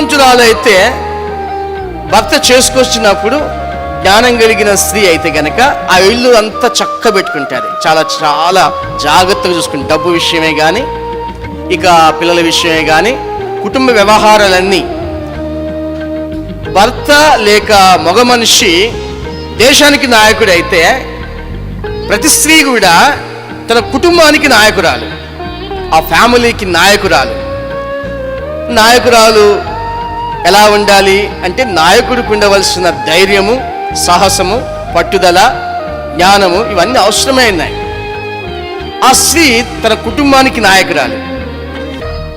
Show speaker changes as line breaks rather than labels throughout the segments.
యవనస్తురాలు అయితే భర్త చేసుకొచ్చినప్పుడు జ్ఞానం కలిగిన స్త్రీ అయితే గనక ఆ ఇల్లు అంతా చక్క పెట్టుకుంటారు. చాలా చాలా జాగ్రత్తగా చూసుకుని డబ్బు విషయమే కానీ ఇక పిల్లల విషయమే కానీ కుటుంబ వ్యవహారాలన్నీ భర్త లేక మగ మనిషి దేశానికి నాయకుడు అయితే ప్రతి స్త్రీ కూడా తన కుటుంబానికి నాయకురాలు ఆ ఫ్యామిలీకి నాయకురాలు. నాయకురాలు ఎలా ఉండాలి అంటే నాయకుడికి ఉండవలసిన ధైర్యము సాహసము పట్టుదల జ్ఞానము ఇవన్నీ అవసరమే ఉన్నాయి. ఆ స్త్రీ తన కుటుంబానికి నాయకురాలు.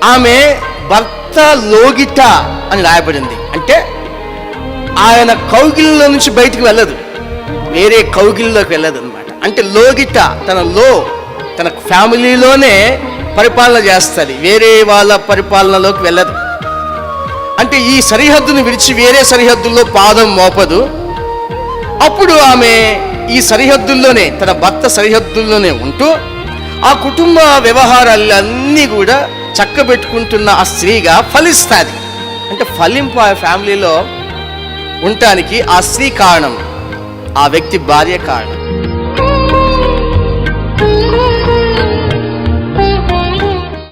ఆమె భర్త లోగిట అని రాయబడింది. అంటే ఆయన కౌగిల్లో నుంచి బయటికి వెళ్ళదు. వేరే కౌగిల్లోకి వెళ్ళదు అనమాట అంటే లోగిట తన లో తన ఫ్యామిలీలోనే పరిపాలన చేస్తుంది. వేరే వాళ్ళ పరిపాలనలోకి వెళ్ళదు. అంటే ఈ సరిహద్దును విడిచి వేరే సరిహద్దుల్లో పాదం మోపదు. అప్పుడు ఆమె ఈ సరిహద్దుల్లోనే తన భర్త సరిహద్దుల్లోనే ఉంటూ ఆ కుటుంబ వ్యవహారాలన్నీ కూడా చక్కబెట్టుకుంటున్న ఆ స్త్రీగా ఫలిస్తుంది. అంటే ఫలింపు ఆ ఫ్యామిలీలో ఉండటానికి ఆ స్త్రీ కారణం ఆ వ్యక్తి భార్య కారణం.